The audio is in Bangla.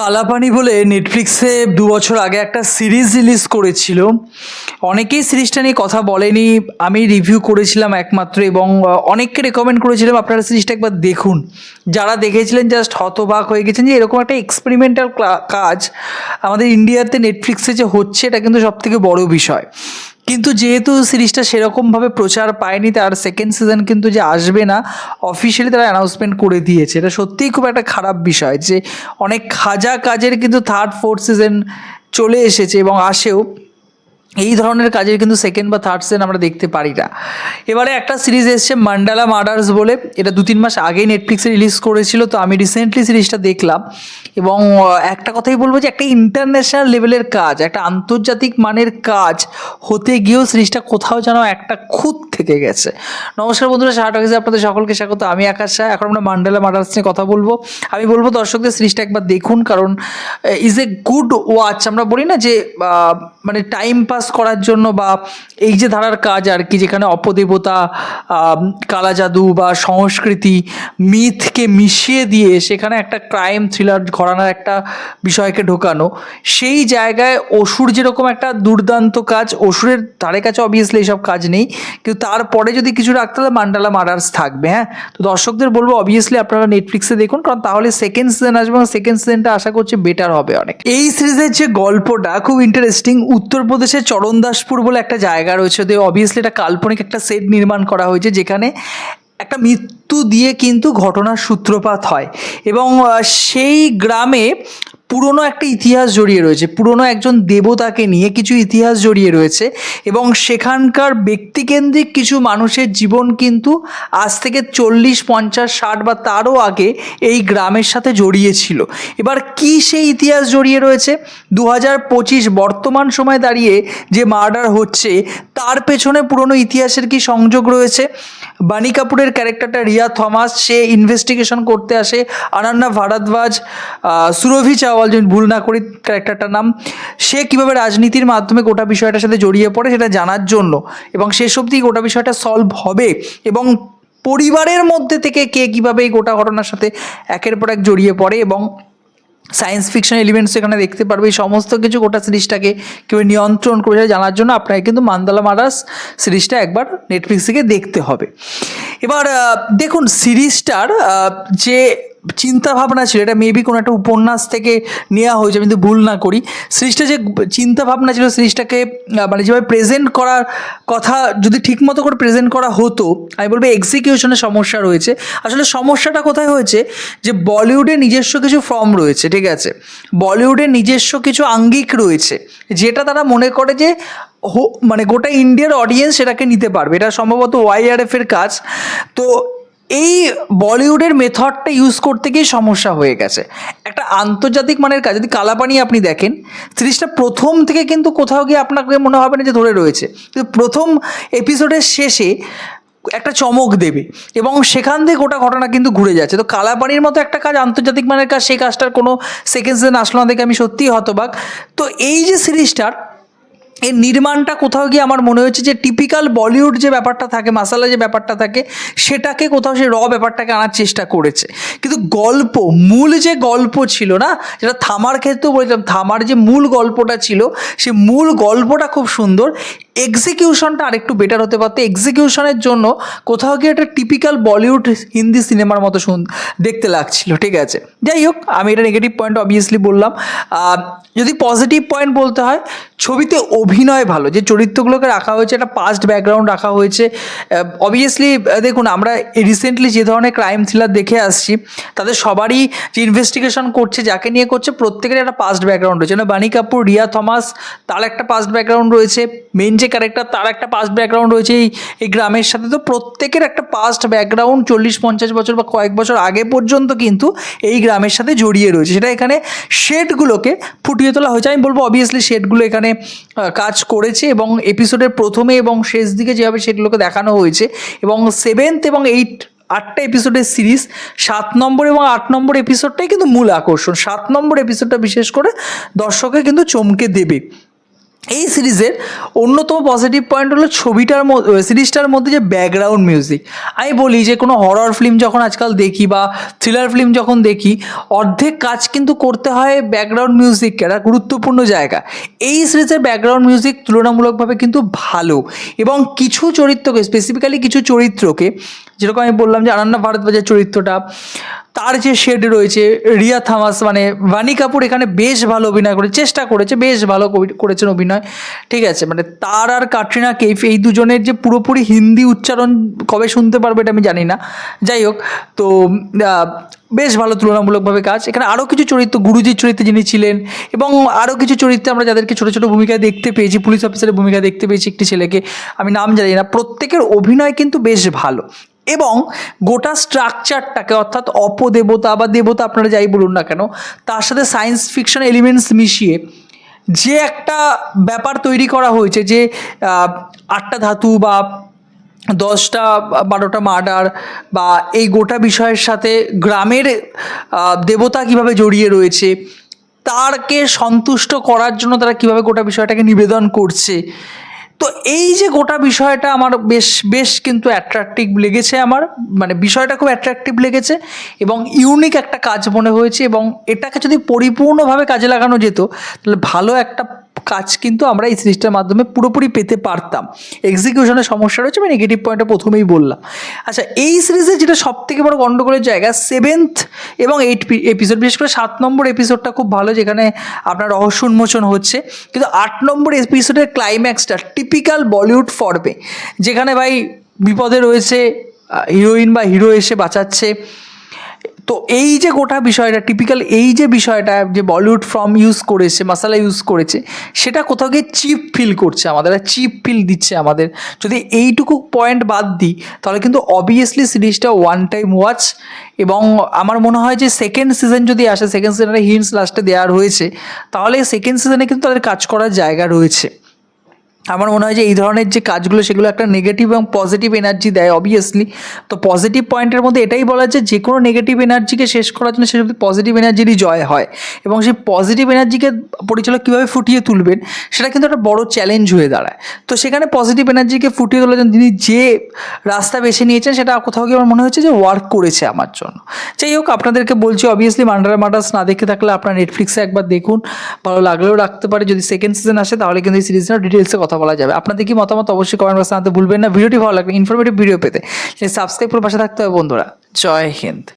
কালাপানি বলে নেটফ্লিক্সে দু বছর আগে একটা সিরিজ রিলিজ করেছিল। অনেকেই সিরিজটা নিয়ে কথা বলেনি। আমি রিভিউ করেছিলাম একমাত্র এবং অনেককে রেকমেন্ড করেছিলাম আপনারা সিরিজটা একবার দেখুন। যারা দেখেছিলেন জাস্ট হতবাক হয়ে গেছেন যে এরকম একটা এক্সপেরিমেন্টাল কাজ আমাদের ইন্ডিয়াতে নেটফ্লিক্সে যে হচ্ছে, এটা কিন্তু সব থেকে বড় বিষয়। কিন্তু যেহেতু সিরিজটা সেরকমভাবে প্রচার পায়নি, তার সেকেন্ড সিজন কিন্তু যে আসবে না অফিসিয়ালি তারা অ্যানাউন্সমেন্ট করে দিয়েছে। এটা সত্যিই খুব একটা খারাপ বিষয় যে অনেক খাজা কাজের কিন্তু থার্ড ফোর্থ সিজন চলে এসেছে এবং আসেও। এই ধরনের কাজের কিন্তু সেকেন্ড বা থার্ড সিজন আমরা দেখতে পারি না। এবারে একটা সিরিজ এসছে মান্ডালা মার্ডার্স বলে, এটা দু তিন মাস আগেই নেটফ্লিক্সে রিলিজ করেছিল, তো আমি রিসেন্টলি সিরিজটা দেখলাম। এবং একটা কথাই বলব যে একটা ইন্টারন্যাশনাল লেভেলের কাজ, একটা আন্তর্জাতিক মানের কাজ হতে গিয়েও সিরিজটা কোথাও যেন একটা খুঁত থেকে গেছে। নমস্কার বন্ধুরা শাহাট অফিসে আপনাদের সকলকে স্বাগত। আমি আকাশ শাহ, এখন আমরা মান্ডালা মার্ডার্স নিয়ে কথা বলব। আমি বলব দর্শকদের সিরিজটা একবার দেখুন, কারণ ইজ এ গুড ওয়াচ আমরা বলি না যে মানে টাইম পাস করার জন্য বা এই যে ধারার কাজ আর কি, যেখানে অপদেবতা কালা জাদু বা সংস্কৃতি, মিথকে মিশিয়ে দিয়ে সেখানে একটা ক্রাইম থ্রিলার ঘরানার একটা বিষয়কে ঢোকানো, সেই জায়গায় অসুর যেরকম একটা দুর্দান্ত কাজ, অসুরের ধারে কাছে অবভিয়াসলি এইসব কাজ নেই, কিন্তু তারপরে যদি কিছু রাখতে হলে মান্ডালা মার্ডার্স থাকবে হ্যাঁ? তো দর্শকদের বলব অবভিয়াসলি আপনারা নেটফ্লিক্সে দেখুন, কারণ তাহলে সেকেন্ড সিজন আসবে এবং সেকেন্ড সিজনটা আশা করছি বেটার হবে অনেক। এই সিরিজের যে গল্পটা খুব ইন্টারেস্টিং উত্তরপ্রদেশের চরণদাসপুর বলে একটা জায়গা রয়েছে। ওদের অবভিয়াসলি একটা কাল্পনিক একটা সেট নির্মাণ করা হয়েছে, যেখানে একটা মৃত্যু দিয়ে কিন্তু ঘটনার সূত্রপাত হয়। এবং সেই গ্রামে পুরনো একটা ইতিহাস জড়িয়ে রয়েছে, পুরনো একজন দেবতাকে নিয়ে কিছু ইতিহাস জড়িয়ে রয়েছে এবং সেখানকার ব্যক্তিকেন্দ্রিক কিছু মানুষের জীবন কিন্তু আজ থেকে চল্লিশ, পঞ্চাশ, ষাট বা তারও আগে এই গ্রামের সাথে জড়িয়ে ছিল এবার কি সেই ইতিহাস জড়িয়ে রয়েছে? দু হাজার পঁচিশ বর্তমান সময় দাঁড়িয়ে যে মার্ডার হচ্ছে, তার পেছনে পুরনো ইতিহাসের কি সংযোগ রয়েছে? বাণী কাপুরের ক্যারেক্টারটা রিয়া থমাস, সে ইনভেস্টিগেশন করতে আসে আনান্না ভারদ্বাজ সুরভি সুরভি চাওয়াল যদি ভুল না করি ক্যারেক্টারটার নাম, সে কীভাবে রাজনীতির মাধ্যমে গোটা বিষয়টার সাথে জড়িয়ে পড়ে সেটা জানার জন্য এবং শেষ অবধি গোটা বিষয়টা সলভ হবে এবং পরিবারের মধ্যে থেকে কে কীভাবে এই গোটা ঘটনার সাথে একের পর এক জড়িয়ে পড়ে এবং সায়েন্স ফিকশন এলিমেন্টস এখানে দেখতে পারবে, এই সমস্ত কিছু গোটা সিরিজটাকে কেউ নিয়ন্ত্রণ করেছে জানার জন্য আপনাকে কিন্তু মান্দালা মারাস সিরিজটা একবার নেটফ্লিক্স থেকে দেখতে হবে। এবার দেখুন সিরিজটার যে চিন্তা ভাবনা ছিল, এটা মেবি কোনো একটা উপন্যাস থেকে নেওয়া হয়েছে, আমি যদি ভুল না করি। সিরিজটা যে চিন্তা ভাবনা ছিল সিরিজটাকে মানে যেভাবে প্রেজেন্ট করার কথা যদি ঠিকমতো করে প্রেজেন্ট করা হতো, আমি বলব এক্সিকিউশনের সমস্যা রয়েছে। আসলে সমস্যাটা কোথায় হয়েছে? যে বলিউডে নিজস্ব কিছু ফর্ম রয়েছে, ঠিক আছে? বলিউডের নিজস্ব কিছু আঙ্গিক রয়েছে, যেটা তারা মনে করে যে মানে গোটা ইন্ডিয়ার অডিয়েন্স সেটাকে নিতে পারবে। এটা সম্ভবত ওয়াইআরএফ এর কাজ। তো এই বলিউডের মেথডটা ইউজ করতে গিয়ে সমস্যা হয়ে গেছে। একটা আন্তর্জাতিক মানের কাজ, যদি কালাপানি আপনি দেখেন, সিরিজটা প্রথম থেকে কিন্তু কোথাও গিয়ে আপনাকে মনে হবে না যে ধরে রয়েছে। কিন্তু প্রথম এপিসোডের শেষে একটা চমক দেবে এবং সেখান থেকে গোটা ঘটনা কিন্তু ঘুরে যাচ্ছে। তো কালাপানির মতো একটা কাজ, আন্তর্জাতিক মানের কাজ, সেই কাজটার কোনো সেকেন্ড সিজন আসলো না দেখে আমি সত্যিই হতবাক। তো এই যে সিরিজটার এর নির্মাণটা কোথাও গিয়ে আমার মনে হয়েছে যে টিপিক্যাল বলিউড যে ব্যাপারটা থাকে মাসালা যে ব্যাপারটা থাকে, সেটাকে কোথাও সে র ব্যাপারটাকে আনার চেষ্টা করেছে। কিন্তু গল্প, মূল যে গল্প ছিল না, যেটা থামার ক্ষেত্রেও বলেছিলাম, থামার যে মূল গল্পটা ছিল, সে মূল গল্পটা খুব সুন্দর। এক্সিকিউশনটা আরেকটু বেটার হতে পারতো। এক্সিকিউশনের জন্য কোথাও গিয়ে একটা টিপিক্যাল বলিউড হিন্দি সিনেমার মতো শুন দেখতে লাগছিল, ঠিক আছে? যাই হোক, আমি এটা নেগেটিভ পয়েন্ট অবভিয়াসলি বললাম। যদি পজিটিভ পয়েন্ট বলতে হয়, ছবিতে অভিনয় ভালো। যে চরিত্রগুলোকে রাখা হয়েছে, একটা পাস্ট ব্যাকগ্রাউন্ড রাখা হয়েছে অবভিয়াসলি দেখুন, আমরা রিসেন্টলি যে ধরনের ক্রাইম থ্রিলার দেখে আসছি, তাদের সবারই যে ইনভেস্টিগেশন করছে, যাকে নিয়ে করছে প্রত্যেকের একটা পাস্ট ব্যাকগ্রাউন্ড রয়েছে। যেন বাণী কাপুর, রিয়া থমাস, তার একটা পাস্ট ব্যাকগ্রাউন্ড রয়েছে। মেন যে ক্যারেক্টার তার একটা পাস্ট ব্যাকগ্রাউন্ড রয়েছে এই এই গ্রামের সাথে। তো প্রত্যেকের একটা পাস্ট ব্যাকগ্রাউন্ড চল্লিশ, পঞ্চাশ বছর বা কয়েক বছর আগে পর্যন্ত কিন্তু এই গ্রামের সাথে জড়িয়ে রয়েছে। সেটা এখানে শেডগুলোকে ফুটিয়ে তোলা হয়েছে। আমি বলব অবভিয়াসলি শেডগুলো এখানে কাজ করেছে এবং এপিসোডের প্রথমে এবং শেষ দিকে যেভাবে সেগুলোকে দেখানো হয়েছে এবং সেভেন্থ এবং এইট আটটা এপিসোডের সিরিজ সাত নম্বর এবং আট নম্বর এপিসোডটাই কিন্তু মূল আকর্ষণ। সাত নম্বর এপিসোডটা বিশেষ করে দর্শকে কিন্তু চমকে দেবে। এই সিরিজের অন্যতম পজিটিভ পয়েন্ট হলো ছবিটার সিরিজটার মধ্যে যে ব্যাকগ্রাউন্ড মিউজিক আমি বলি যে, কোনো হরর ফিল্ম যখন আজকাল দেখি বা থ্রিলার ফিল্ম যখন দেখি, অর্ধেক কাজ কিন্তু করতে হয় ব্যাকগ্রাউন্ড মিউজিক একটা গুরুত্বপূর্ণ জায়গা। এই সিরিজের ব্যাকগ্রাউন্ড মিউজিক তুলনামূলকভাবে কিন্তু ভালো। এবং কিছু চরিত্রকে স্পেসিফিক্যালি কিছু চরিত্রকে যেরকম আমি বললাম যে আনান্না ভারতবাজের চরিত্রটা, তার যে শেড রয়েছে, রিয়া থামাস মানে বাণী কাপুর এখানে বেশ ভালো অভিনয় করে, চেষ্টা করেছে, বেশ ভালো করেছেন অভিনয়, ঠিক আছে? মানে তার আর কাটরিনা কেফ এই দুজনের যে পুরোপুরি হিন্দি উচ্চারণ কবে শুনতে পারবে এটা আমি জানি না। যাই হোক, তো বেশ ভালো তুলনামূলকভাবে কাজ। এখানে আরও কিছু চরিত্র, গুরুজির চরিত্রে যিনি ছিলেন, এবং আরও কিছু চরিত্রে আমরা যাদেরকে ছোটো ছোটো ভূমিকায় দেখতে পেয়েছি, পুলিশ অফিসারের ভূমিকা দেখতে পেয়েছি একটি ছেলেকে, আমি নাম জানি না। প্রত্যেকের অভিনয় কিন্তু বেশ ভালো। এবং গোটা স্ট্রাকচারটাকে অর্থাৎ অপদেবতা বা দেবতা আপনারা যাই বলুন না কেন, তার সাথে সায়েন্স ফিকশন এলিমেন্টস মিশিয়ে যে একটা ব্যাপার তৈরি করা হয়েছে যে আটটা ধাতু বা দশটা বারোটা মার্ডার বা এই গোটা বিষয়ের সাথে গ্রামের দেবতা কীভাবে জড়িয়ে রয়েছে, তারকে সন্তুষ্ট করার জন্য তারা কীভাবে গোটা বিষয়টাকে নিবেদন করছে এই যে গোটা বিষয়টা আমার বেশ বেশ কিন্তু অ্যাট্রাকটিভ লেগেছে আমার। মানে বিষয়টা খুব অ্যাট্রাকটিভ লেগেছে এবং ইউনিক একটা কাজ মনে হয়েছে এবং এটাকে যদি পরিপূর্ণভাবে কাজে লাগানো যেত, তাহলে ভালো একটা কাজ কিন্তু আমরা এই সিরিজটার মাধ্যমে পুরোপুরি পেতে পারতাম। এক্সিকিউশনের সমস্যা রয়েছে, আমি নেগেটিভ পয়েন্টটা প্রথমেই বললাম। আচ্ছা এই সিরিজে যেটা সব থেকে বড় গণ্ডগোলের জায়গা সেভেন্থ এবং এইট এপিসোড বিশেষ করে সাত নম্বর এপিসোডটা খুব ভালো, যেখানে আপনার রহস্য উন্মোচন হচ্ছে। কিন্তু আট নম্বর এপিসোডের ক্লাইম্যাক্সটা টিপিক্যাল বলিউড ফর্মে যেখানে ভাই বিপদে রয়েছে হিরোইন বা হিরো এসে বাঁচাচ্ছে। তো এই যে গোটা বিষয়টা টিপিক্যাল এই যে বিষয়টা যে বলিউড ফর্ম ইউজ করেছে মশালা ইউজ করেছে, সেটা কোথাও গিয়ে চিপ ফিল করছে আমাদের চিপ ফিল দিচ্ছে আমাদের। যদি এইটুকু পয়েন্ট বাদ দিই, তাহলে কিন্তু অবভিয়াসলি সিরিজটা ওয়ান টাইম ওয়াচ এবং আমার মনে হয় যে সেকেন্ড সিজন যদি আসে সেকেন্ড সিজনে হিন্টস লাস্টে দেওয়া রয়েছে, তাহলে সেকেন্ড সিজনে কিন্তু তাদের কাজ করার জায়গা রয়েছে। আমার মনে হয় যে এই ধরনের যে কাজগুলো, সেগুলো একটা নেগেটিভ এবং পজিটিভ এনার্জি দেয় অবভিয়াসলি তো পজিটিভ পয়েন্টের মধ্যে এটাই বলা যায় যে কোনো নেগেটিভ এনার্জিকে শেষ করার জন্য সেসব পজিটিভ এনার্জিরই জয় হয় এবং সেই পজিটিভ এনার্জিকে পরিচালক কীভাবে ফুটিয়ে তুলবেন, সেটা কিন্তু একটা বড় চ্যালেঞ্জ হয়ে দাঁড়ায়। তো সেখানে পজিটিভ এনার্জিকে ফুটিয়ে তোলার জন্য তিনি যে রাস্তা বেছে নিয়েছেন, সেটা কোথাও গিয়ে আমার মনে হচ্ছে যে ওয়ার্ক করেছে আমার জন্য। যাই হোক, আপনাদেরকে বলছি অবভিয়াসলি মান্ডারা মার্ডার্স না দেখে থাকলে আপনার নেটফ্লিক্সে একবার দেখুন। ভালো লাগলেও রাখতে পারে। যদি সেকেন্ড সিজন আসে, তাহলে কিন্তু এই সিরিজটার ডিটেলসে কথা বলা যাবে। আপনাদের কি মতামত অবশ্যই কমেন্ট বক্সে আনতে ভুলবেন না। ভিডিওটি ভালো লাগবে ইনফরমেটিভ ভিডিও পেতে। সাবস্ক্রাইব করে পাশে থাকতে হবে বন্ধুরা। জয় হিন্দ।